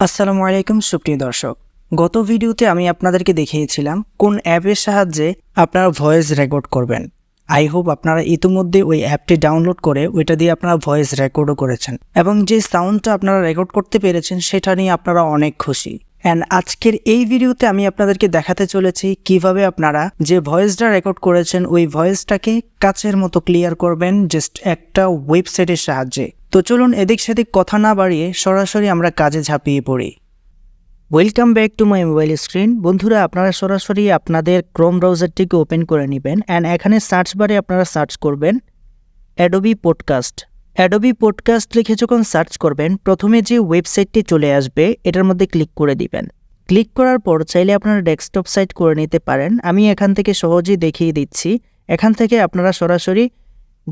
আসসালামু আলাইকুম, সুপ্রিয় দর্শক। গত ভিডিওতে আমি আপনাদেরকে দেখিয়েছিলাম কোন অ্যাপের সাহায্যে আপনারা ভয়েস রেকর্ড করবেন। আই হোপ আপনারা ইতিমধ্যে ওই অ্যাপটি ডাউনলোড করে ওইটা দিয়ে আপনারা ভয়েস রেকর্ডও করেছেন এবং যে সাউন্ডটা আপনারা রেকর্ড করতে পেরেছেন সেটা নিয়ে আপনারা অনেক খুশি। অ্যান্ড আজকের এই ভিডিওতে আমি আপনাদেরকে দেখাতে চলেছি কীভাবে আপনারা যে ভয়েসটা রেকর্ড করেছেন ওই ভয়েসটাকে কাছের মতো ক্লিয়ার করবেন জাস্ট একটা ওয়েবসাইটের সাহায্যে। তো চলুন এদিক সেদিক কথা না বাড়িয়ে সরাসরি আমরা কাজে ঝাঁপিয়ে পড়ি। Welcome back to my mobile screen বন্ধুরা, আপনারা সরাসরি আপনাদের ক্রোম ব্রাউজারটিকে ওপেন করে নেবেন অ্যান্ড এখানে সার্চ বারে আপনারা সার্চ করবেন অ্যাডোবি পডকাস্ট অ্যাডোবি পডকাস্ট লিখে যখন সার্চ করবেন, প্রথমে যে ওয়েবসাইটটি চলে আসবে, এটার মধ্যে ক্লিক করে দিবেন। ক্লিক করার পর চাইলে আপনারা ডেস্কটপ সাইট করে নিতে পারেন। আমি এখান থেকে সহজেই দেখিয়ে দিচ্ছি। এখান থেকে আপনারা সরাসরি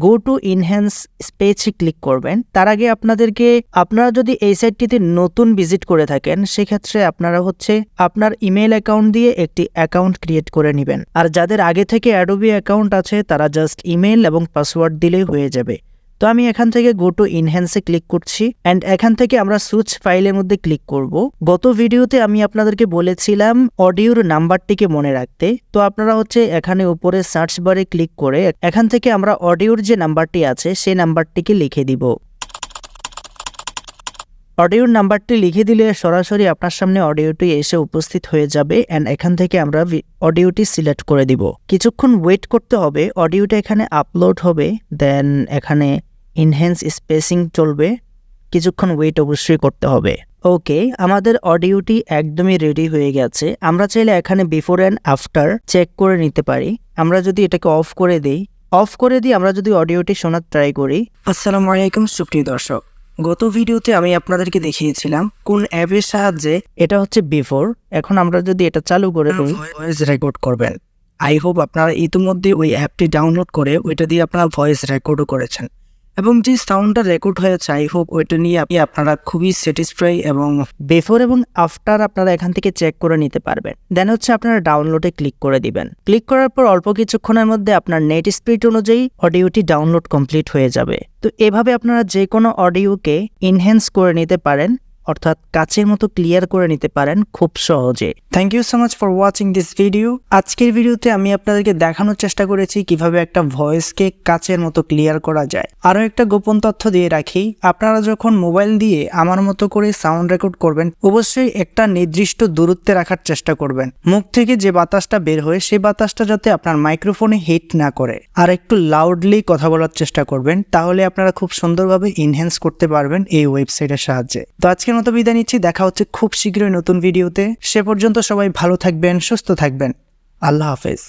গো টু ইনহ্যান্স স্পেচে ক্লিক করবেন। তার আগে আপনাদেরকে, আপনারা যদি এই সাইটটিতে নতুন ভিজিট করে থাকেন, সেক্ষেত্রে আপনারা হচ্ছে আপনার ইমেল অ্যাকাউন্ট দিয়ে একটি অ্যাকাউন্ট ক্রিয়েট করে নেবেন। আর যাদের আগে থেকে অ্যাডোবি অ্যাকাউন্ট আছে, তারা জাস্ট ইমেল এবং পাসওয়ার্ড দিলেই হয়ে যাবে। তো আমি এখান থেকে গো টু ইনহ্যান্সে ক্লিক করছি অ্যান্ড এখান থেকে আমরা সুইচ ফাইলের মধ্যে ক্লিক করব। গত ভিডিওতে আমি আপনাদেরকে বলেছিলাম অডিওর নাম্বারটিকে মনে রাখতে। তো আপনারা হচ্ছে এখানে উপরে সার্চ বারে ক্লিক করে এখান থেকে আমরা অডিওর যে নাম্বারটি আছে, সেই নাম্বারটিকে লিখে দিব। অডিওর নাম্বারটি লিখে দিলে সরাসরি আপনার সামনে অডিওটি এসে উপস্থিত হয়ে যাবে অ্যান্ড এখান থেকে আমরা অডিওটি সিলেক্ট করে দিব। কিছুক্ষণ ওয়েট করতে হবে, অডিওটা এখানে আপলোড হবে দেন এখানে ইনহ্যান্স স্পেসিং চলবে, কিছুক্ষণ ওয়েট অবশ্যই করতে হবে। ওকে আমাদের অডিওটি একদমই রেডি হয়ে গেছে। আমরা চাইলে এখানে বিফোর অ্যান্ড আফটার চেক করে নিতে পারি। আমরা যদি এটাকে অফ করে দিই অফ করে দিয়ে আমরা যদি অডিওটি শোনার ট্রাই করি। আসসালামু আলাইকুম সুপ্রিয় দর্শক গত ভিডিওতে আমি আপনাদেরকে দেখিয়েছিলাম কোন অ্যাপের সাহায্যে এটা হচ্ছে বিফোর এখন আমরা যদি এটা চালু করে ভয়েস রেকর্ড করবেন। আই হোপ আপনারা ইতিমধ্যে ওই অ্যাপটি ডাউনলোড করে ওইটা দিয়ে আপনারা ভয়েস রেকর্ডও করেছেন। এবং যে সাউন্ডটা রেকর্ড হয়েছে আই হোপ ওইটা নিয়ে আপনি, আপনারা খুবই স্যাটিসফাই এবং বিফোর এবং আফটার আপনারা এখান থেকে চেক করে নিতে পারবেন। দেন হচ্ছে আপনারা ডাউনলোডে ক্লিক করে দিবেন। ক্লিক করার পর অল্প কিছুক্ষণের মধ্যে আপনার নেট স্পিড অনুযায়ী অডিওটি ডাউনলোড কমপ্লিট হয়ে যাবে। তো এভাবে আপনারা যে কোনো অডিওকে ইনহ্যান্স করে নিতে পারেন। অর্থাৎ কাচের মতো ক্লিয়ার করে নিতে পারেন খুব সহজে। Thank you so much for watching this video আজকের ভিডিওতে আমি আপনাদেরকে দেখানোর চেষ্টা করেছি কীভাবে একটা ভয়েসকে কাচের মতো ক্লিয়ার করা যায়। আরও একটা গোপন তথ্য দিয়ে রাখি, আপনারা যখন মোবাইল দিয়ে আমার মতো করে সাউন্ড রেকর্ড করবেন, অবশ্যই একটা নির্দিষ্ট দূরত্বে রাখার চেষ্টা করবেন। মুখ থেকে যে বাতাসটা বের হয় সেই বাতাসটা যাতে আপনার মাইক্রোফোনে হিট না করে। আর একটু লাউডলি কথা বলার চেষ্টা করবেন, তাহলে আপনারা খুব সুন্দরভাবে ইনহ্যান্স করতে পারবেন এই ওয়েবসাইটের সাহায্যে। তো মতো বিদায় নিচ্ছি। দেখা হচ্ছে খুব শীঘ্রই নতুন ভিডিওতে। সে পর্যন্ত সবাই ভালো থাকবেন, সুস্থ থাকবেন। আল্লাহ হাফেজ।